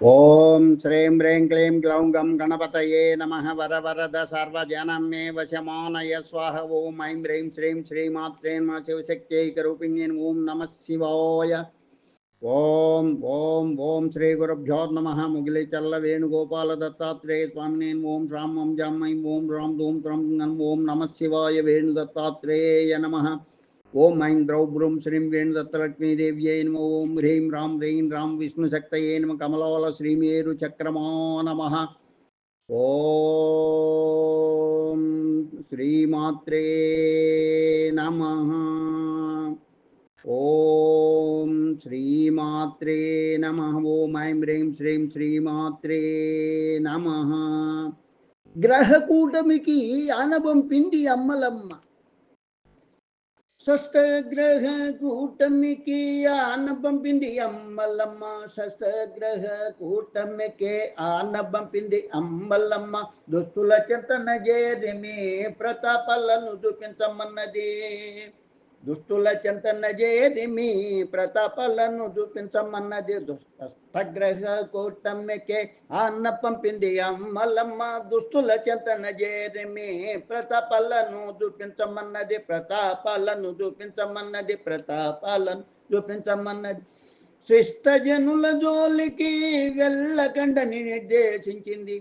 ఓం శ్రీం హ్రీం క్లీం గ్లౌం గం గణపతయే నమ వర వరద సర్వజనం మే వశమానయ స్వాహ ఓం ఐం హ్రీం శ్రీం శ్రీమాత్రే నమ శివశక్త్యైకరూపిణ్యన్ ఓం నమ శివాయ ఓం ఓం ఓం శ్రీ గురుభ్యో నమ ముగిలి చల్ల వేణుగోపాల దత్తాత్రేయ స్వామినే ఓం శ్రాం ఓం జం ఐం ఓం రాం ధూం త్రం గం ఓం ఐం ద్రౌ బ్రూం శ్రీం వేణుదత్తలక్ష్మీదేవ్యై నమ ఓం హ్రీం రాం హ్రీం రాం విష్ణుశక్తయే నమ కమలవల శ్రీమేరు చక్రమో నమ. ఓం శ్రీమాత్రే నమ. ఓం శ్రీమాత్రే నమ. ఓం ఐం హ్రీం శ్రీం శ్రీమాత్రే నమ. గ్రహకూటమికి ఆనబంపింది అమ్మలమ్మ. షష్టగ్రహ కూటమికి ఆన పంపింది అమ్మలమ్మ. షష్టగ్రహ కూటమికి ఆన పంపింది అమ్మలమ్మ. దుస్తుల చింతన చేరిమి ప్రతాపాలను చూపించమన్నది. దుస్తుల చింతన చేరిమి ప్రతాపాలను చూపించమన్నది దుష్టగ్రహ కూటమికి అన్న పంపింది అమ్మలమ్మ. దుస్తుల చింతన చేరిమి ప్రతాపాలను చూపించమన్నది ప్రతాపాలను చూపించమన్నది ప్రతాపాలను చూపించమన్నది. శిష్టజనుల జోలికి వెళ్ళకండని నిర్దేశించింది.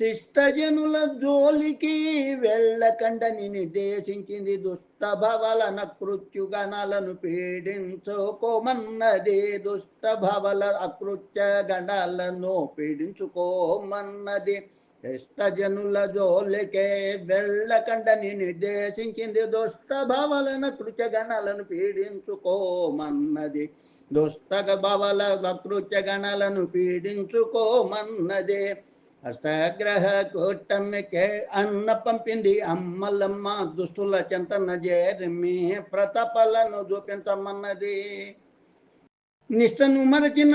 శిష్టజనుల జోలికి వెళ్ళకండని నిర్దేశించింది దుష్ట భవలన కృత్యుగణాలను పీడించుకోమన్నది దుష్ట భవల అకృత్య గణాలను పీడించుకోమన్నది ఇష్టజనుల జోలికే వెళ్ళకండని నిర్దేశించింది దుష్ట భవలన కృత్య గణాలను పీడించుకోమన్నది దుస్తక భవల కృత్య గణాలను పీడించుకోమన్నది అష్టగ్రహ కూటమికే అన్న పంపింది అమ్మలమ్మ దుస్తుల చెంతన చేరిమి ప్రతాపాలను చూపించమన్నది. నిష్టను మరచిన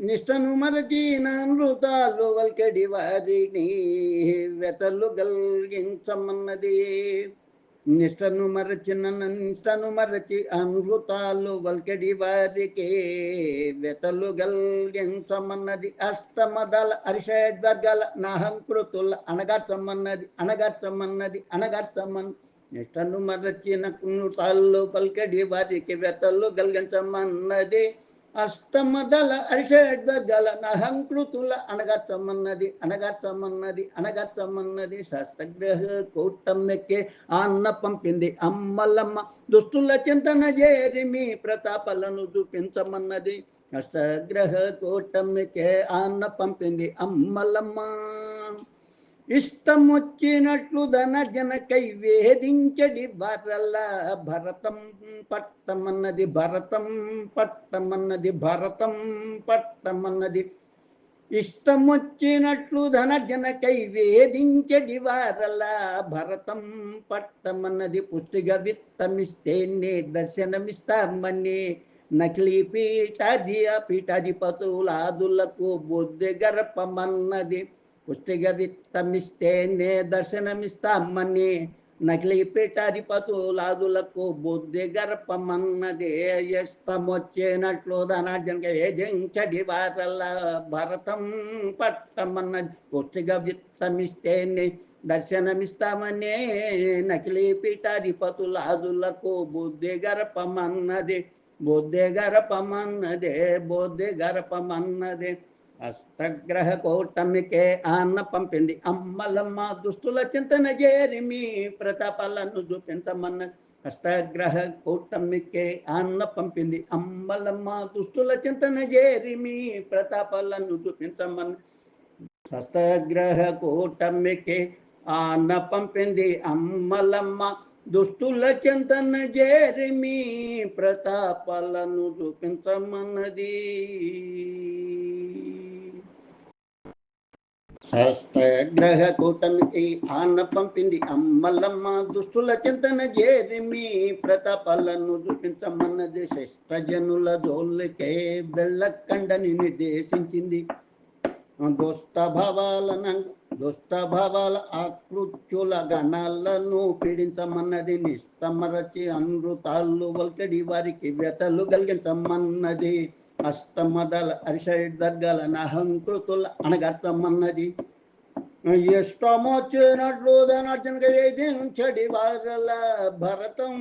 నిష్టను మరచిన నృతాలు వల్కెడి వారిని వెతలు గల్గించమన్నది. నిష్టను మరచి నిష్టను మరచి అనుభూతాలు వల్కెడి వారికి వెతలు గల్గించమన్నది అష్టమదల అరిషడ్వర్గాల నహంకృతుల అనగచ్చమన్నది అనగచ్చమన్నది అనగచ్చమన్ నిష్టను మరచిన నృతాలు పల్కడి వారికి వెతలు గల్గించమన్నది అష్టమదల అరిషడ్వర్గాల నహంకృతుల అనగత్వమన్నది అనగత్వమన్నది అనగత్వమన్నది శాస్త్రగ్రహ కూటమికి అన్న పంపింది. అమ్మలమ్మ దుస్తుల చింతన చేరిమి ప్రతాపలను చూపించమన్నది అష్టగ్రహ కూటమికి అన్న పంపింది. అమ్మలమ్మ ఇష్టం వచ్చినట్లు ధన జనకై వేధించడి భరల భరతం పట్టమన్నది భరతం పట్టమన్నది భరతం పట్టమన్నది. ఇష్టం వచ్చినట్లు ధన జనకై వేధించడి వారల భరతం పట్టమన్నది పుష్టిగా విత్తమిస్తేనే దర్శనమిస్తామని నకిలీ పీఠాది పీఠాధిపతులాదులకు బుద్ధి గర్పమన్నది పుష్టిగా విత్తమిస్తేనే దర్శనమిస్తామని నకిలీ పీఠాధిపతులాదులకు బుద్ధి గర్పమన్నదే ఇష్టమొచ్చినట్లు ధనార్జనకి వేధించడి వారల భరతం పట్టమన్నది పుష్టిగా విత్తమిస్తేనే దర్శనమిస్తామనే నకిలీ పీఠాధిపతులాదులకు బుద్ధి గర్పమన్నది బుద్ధి గర్పమన్నదే బుద్ధి గర్పమన్నదే అష్టగ్రహ కౌటమికే అన్న పంపింది. అమ్మలమ్మ దుస్తుల చింతన చేరిమి ప్రతాపాలను చూపించమన్న అష్టగ్రహ కౌటమికే అన్న పంపింది. అమ్మలమ్మ దుస్తుల చింతన చేరిమి ప్రతాపాలను చూపించమన్న అష్టగ్రహ కూటమికే అన్న పంపింది. అమ్మలమ్మ దుస్తుల చింతన చేరిమి ప్రతాపాలను చూపించమన్నది. గ్రహ కూటమికి ఆన్న పంపింది అమ్మలమ్మ దుస్తుల చింతన జేరిమి ప్రతాపాలను చూపించమన్నది శిష్టజనుల జోళ్ళకే బెల్లకండని నిర్దేశించింది. దుష్ట భావాలన దుష్ట భావాల ఆకృత్యుల గణాలను పీడించమన్నది నిస్తమరచి అనృతాలు వల్కడి వారికి వ్యతలు కలిగించమన్నది అష్టమదల అరిషడ్దర్గల నహంకృతుల అనగట్టమన్నది ఇష్టమొచ్చినట్లు ధనార్జనక వేధించడి వారల భరతం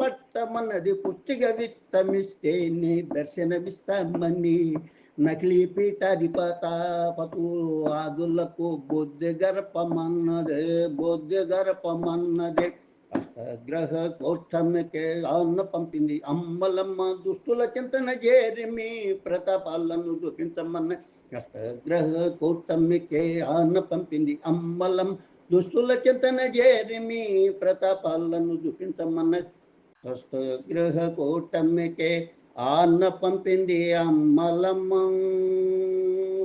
పట్టమన్నది. పుస్తిక విత్తమిస్తే నీ దర్శనమిస్తామని నకిలీ పీఠాధిపతాపతు ఆదులకు బుద్ధి గర్పమన్నదే బుద్ధి గర్పమన్నదే అష్టగ్రహ కోష్టమికే అన్న పంపింది. అమ్మలమ్మ దుస్తుల చింతన చేరిమి ప్రతాపాలను చూపించమన్న అష్టగ్రహ కూటమికే అన్న పంపింది. అమ్మలం దుస్తుల చింతన చేరిమి ప్రతాపాలను చూపించమన్న అష్టగ్రహ కూటమికే ఆన్న పంపింది. అమ్మలమ్మ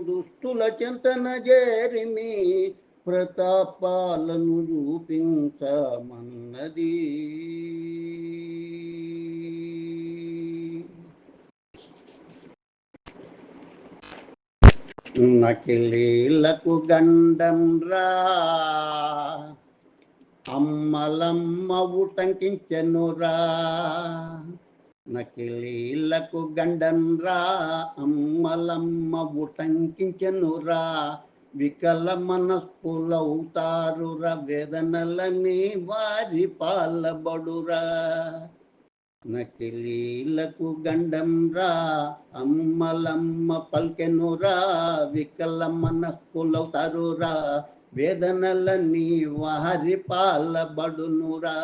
దుస్తుల చింతన చేరిమి ప్రతాపాలను చూపించమన్నది నకిలీలకు గండం రా. అమ్మలమ్మ ఉటంకించెనురా నకిలీలకు గండం రా. అమ్మలమ్మ ఉటంకించెనురా వికల మనస్కులవుతారురా వేదనలని వారి పాలబడురా. నకిలీలకు గండం రా అమ్మలమ్మ పల్కెనురా వికల మనస్కులవుతారురా వేదనలని వారి పాలబడునురా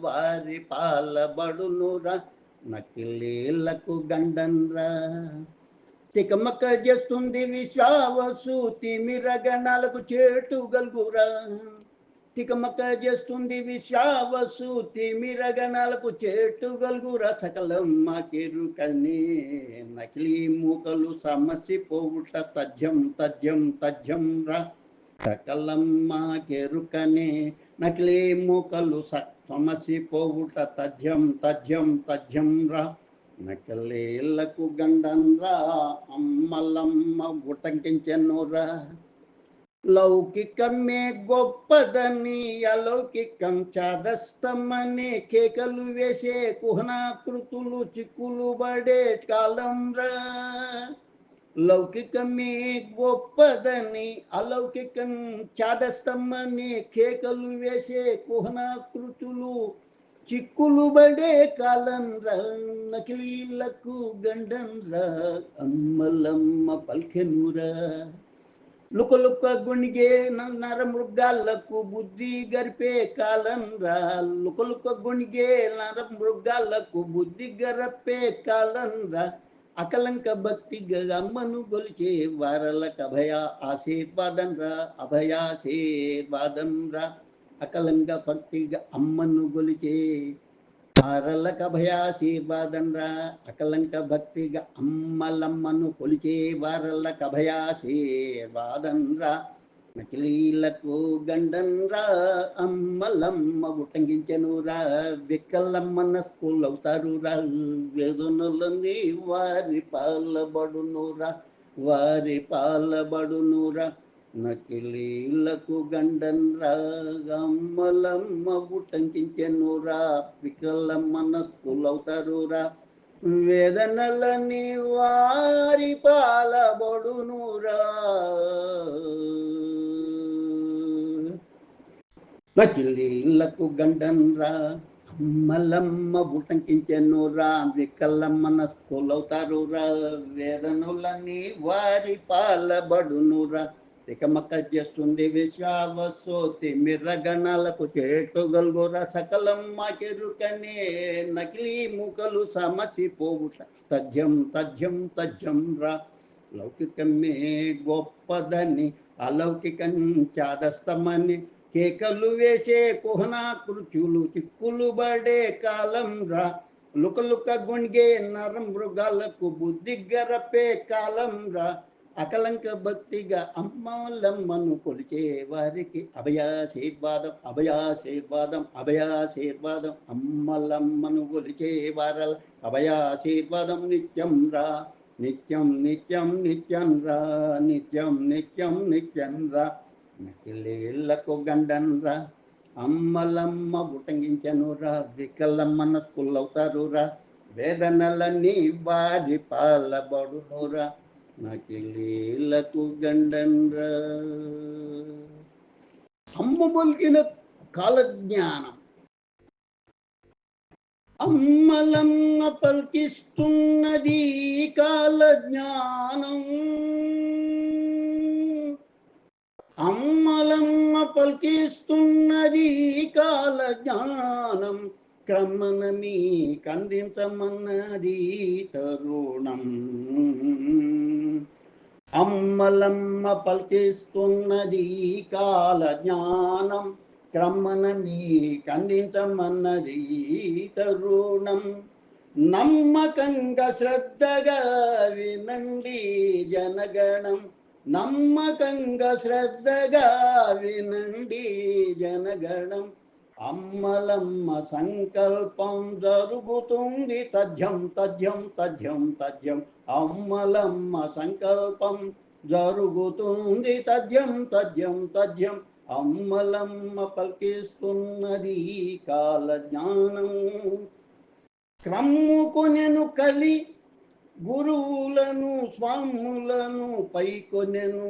వారి పాలబడునురా నకిలీలకు గండంరా. తికమక చేస్తుంది విశ్వావసు తిమిరగణాలకు చేటు గల్గురా తికమక చేస్తుంది విశ్వావసు తిమిరగణాలకు చేటు గల్గురా సకలం మాకెరుకని నకిలీ మూకలు సమసి పోవుట తథ్యం తథ్యం తథ్యం రా సకలం మాకెరుకనే నకిలీ మూకలు సమసి పోవుట తథ్యం తథ్యం తథ్యం రా నకలేళ్ళకు గండన్రా అమ్మలమ్మ ఉటంకించెనురా. లౌకికమే గొప్పదని అలౌకికం చాదస్తమని కేకలు వేసే కుహనాకృతులు చిక్కులు పడే కాలంరా. లౌకికమే గొప్పదని అలౌకికం చాదస్తమని కేకలు వేసే కుహనాకృతులు చిక్కులుబడే కాలంరా నకిలీలకు గండంరా అమ్మలమ్మ పల్కెనురా లుక గుణిగే నర మృగాలకు బుద్ధి గరిపే కాలంరా లుక గుణిగే నర మృగాలకు బుద్ధి గరపే కాలంరా అకలంక భక్తి అమ్మను గొలిచే వారలకు అభయ ఆశీర్వాదం రా అభయాశీర్వాదం రా. అకలంక భక్తిగా అమ్మను గొలిచే వారలకు భయాశీర్వాదంరా. అకలంక భక్తిగా అమ్మలమ్మను కొలిచే వారలక భయాశీర్వాదంరా. నకిలీలకు గండన్రా రా అమ్మలమ్మ ఉటంకించెను రా స్కూల్ అవుతారురా వేదనులని వారి పాలబడునురా. వారి పాలబడునురా. నకిలీలకు గండం రా అమ్మలమ్మ ఉటంకించెను రా వికలమ్మన స్కూల్ రా. వేదనలని వారి పాలబడునురా నకిలీలకు గండన్రా మల్లమ్మ ఉటంకించెను రా వికలమ్మన స్కూలవుతారు రా. వేదనులని వారి పాలబడునురా తికమక చేస్తుంది విశ్వావసోతి మిర్రగణాలకు చేటుగల్గురా సకలం మా చెరుకనే నకిలీ ముఖలు సమసి పోవుట తథ్యం తథ్యం తథ్యం రా. లౌకికమే గొప్పదని అలౌకికం చాదస్తమని కేకలు వేసే కుహనాకృత్యులు చిక్కులు పడే కాలం రా. లుకలుక గుణిగే నర మృగాలకు బుద్ధి గరపే కాలం రా. అకలంక భక్తిగా అమ్మలమ్మను కొలిచే వారికి అభయాశీర్వాదం అభయాశీర్వాదం అభయాశీర్వాదం. అమ్మలమ్మను కొలిచే వారల అభయాశీర్వాదం. నిత్యం రా నిత్యం నిత్యం నిత్యం రా నిత్యం నిత్యం నిత్యం రా. నకిలేళ్ళకు గండన్ రా. అమ్మలమ్మ ఉటంకించను రా. వికలమ్మన స్కూల్ అవుతారు రా. వేదనలన్నీ వారి పాలబడునురా నకిలీలకు గండన్రా అమ్మ పలికిన కాలజ్ఞానం. అమ్మలమ్మ పల్కిస్తున్నది కాలజ్ఞానం. అమ్మలమ్మ పల్కిస్తున్నది కాలజ్ఞానం. క్రమణ మీ కందించమన్నది తరుణం. అమ్మలమ్మ పల్కిస్తున్నది కాల జ్ఞానం క్రమణ మీ కందించమన్నది తరుణం. నమ్మకంగా శ్రద్ధగా వినండి జనగణం నమ్మకంగా శ్రద్ధగా వినండి జనగణం. అమ్మలమ్మ సంకల్పం జరుగుతుంది. తథ్యం తథ్యం తథ్యం తథ్యం. అమ్మలమ్మ సంకల్పం జరుగుతుంది. తథ్యం తథ్యం తథ్యం. అమ్మలమ్మ పలికిస్తున్నది కాల జ్ఞానం క్రమ్ముకొనెను కలి గురువులను స్వాములను పైకొనెను.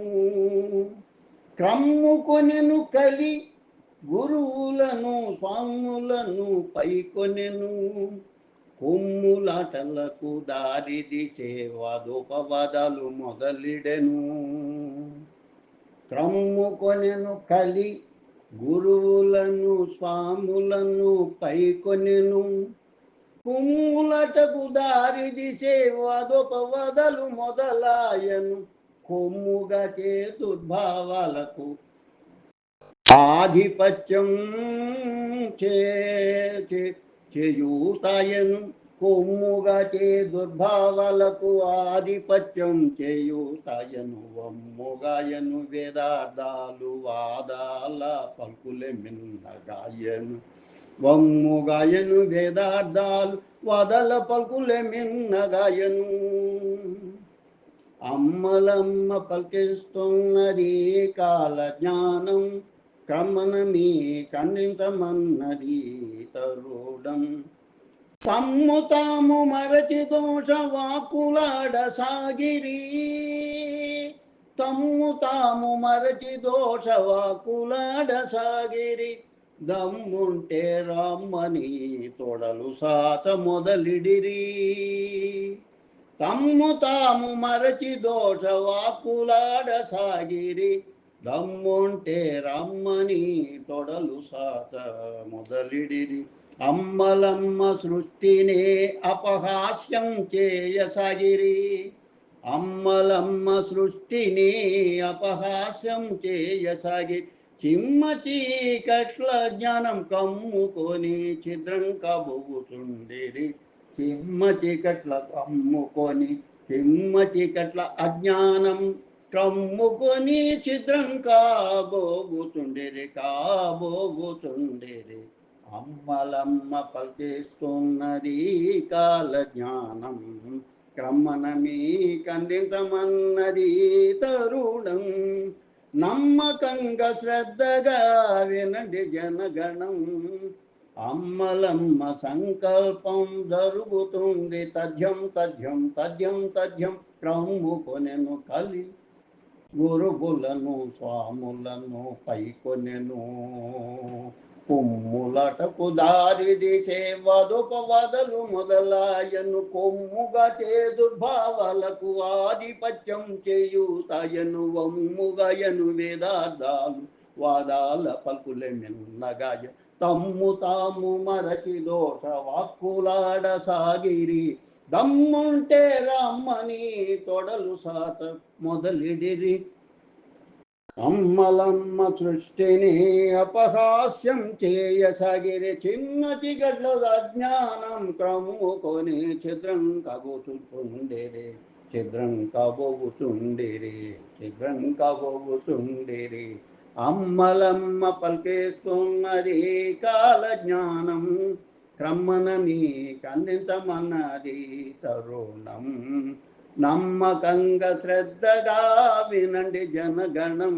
క్రమ్ముకొనెను కలి గురువులను స్వాములను పైకొనెను. కొమ్ములాటలకు దారి సేవాదోపవాదాలు మొదలిడెను. త్రమ్ము కొనెను కలి గురువులను స్వాములను పైకొనెను. కొమ్ములటకు దారి సేవాదోపవాదాలు మొదలాయను. కొమ్ముగా చే దుర్భావాలకు ఆధిపత్యం చే చేయూతాయను కొమ్ముగా చే దుర్భావాలకు ఆధిపత్యం చేయూతాయను. వమ్ముగాయను వేదార్థాలు వాదాల పలుకులే మిన్నగాయను వమ్ముగాయను వేదార్థాలు వాదాల పలుకులే మిన్నగాయను అమ్మలమ్మ పలికిస్తున్నది కాల జ్ఞానం క్రమణ మీ తరుడం తమ్ము తాము మరచి దోష వాకులాడ సాగిరి. తమ్ము తాము మరచి దోష వాకులాడ సాగిరి. దమ్ముంటే రామ్మని తొడలు సాత మొదలిడిరి. తమ్ము తాము మరచి దోష వాకులాడ సాగిరి. దమ్ముంటే రమ్మని తొడలు సాత మొదలిడిరి. అమ్మలమ్మ సృష్టినే అపహాస్యం చేయసాగిరి. అమ్మలమ్మ సృష్టిని అపహాస్యం చేయసాగి. చిమ్మ చీకట్ల జ్ఞానం కమ్ముకొని చిద్రం కబుగుతుండిరి చిమ్మ చీకట్ల కమ్ముకొని చిమ్మ చీకట్ల అజ్ఞానం ట్రమ్ముకొని చిద్రం కాబోగుతుండేరి కాబోగుతుండేరి అమ్మలమ్మ పలికిస్తున్నది కాల జ్ఞానం క్రమణ మీ తరుణం. నమ్మకంగా శ్రద్ధగా వినండి జనగణం. అమ్మలమ్మ సంకల్పం జరుగుతుంది తథ్యం తథ్యం తథ్యం తథ్యం. క్రమ్ముకొనెను కలి గురుగులను స్వాములను పైకొనెను. కొమ్ములటకు దారిది సేవదుపవదలు వదుపవదలు మొదలాయను. కొమ్ముగా చేదుర్భావాలకు ఆధిపత్యం చేయుతాయను. వమ్ముగాయను వేదార్థాలు వాదాల పలుకులే మిన్నగాయ. తమ్ము తాము మరచి దోష వాక్కులాడ సాగిరి దమ్ముంటే రమ్మని తొడలు సాత మొదలిడిరి. అమ్మలమ్మ సృష్టిని అపహాస్యం చేయసాగిరి చిన్న చిగడ్ల అజ్ఞానం క్రమ్ముకొని చిత్రం కబుతుండేరే చిద్రం కబోగుతుండేరే చిద్రం కబోగుతుండేరే అమ్మలమ్మ పలికేస్తున్నది కాల జ్ఞానం. క్రమణ మీ కందించమన్నది తరుణం. నమ్మకంగా శ్రద్ధగా వినండి జనగణం.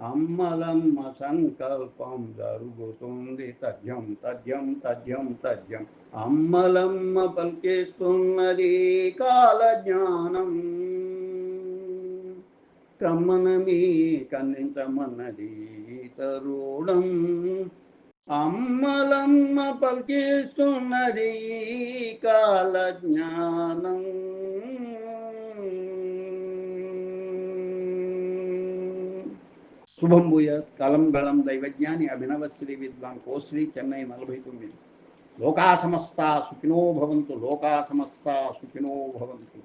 అమ్మలమ్మ సంకల్పం జరుగుతుంది. తథ్యం తథ్యం తథ్యం తథ్యం. అమ్మలమ్మ పలికిస్తున్నది కాల జ్ఞానం. కమ్మనమి కన్నించమన్నది తరుణం. అమ్మలమ్మ పలికిస్తున్నది కాల శుభం భూయాత్ కలం గళం దైవజ్ఞాని అభినవ శ్రీ విద్వాన్ కోశ్రీ చెన్నై నలభై తొమ్మిది లోకా సమస్త సుఖినో భవంతు లోకా సమస్త సుఖినో భవంతు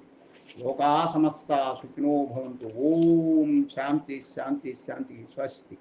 లోకా సమస్త సుఖినో భవంతు ఓం శాంతి శాంతి శాంతి స్వస్తి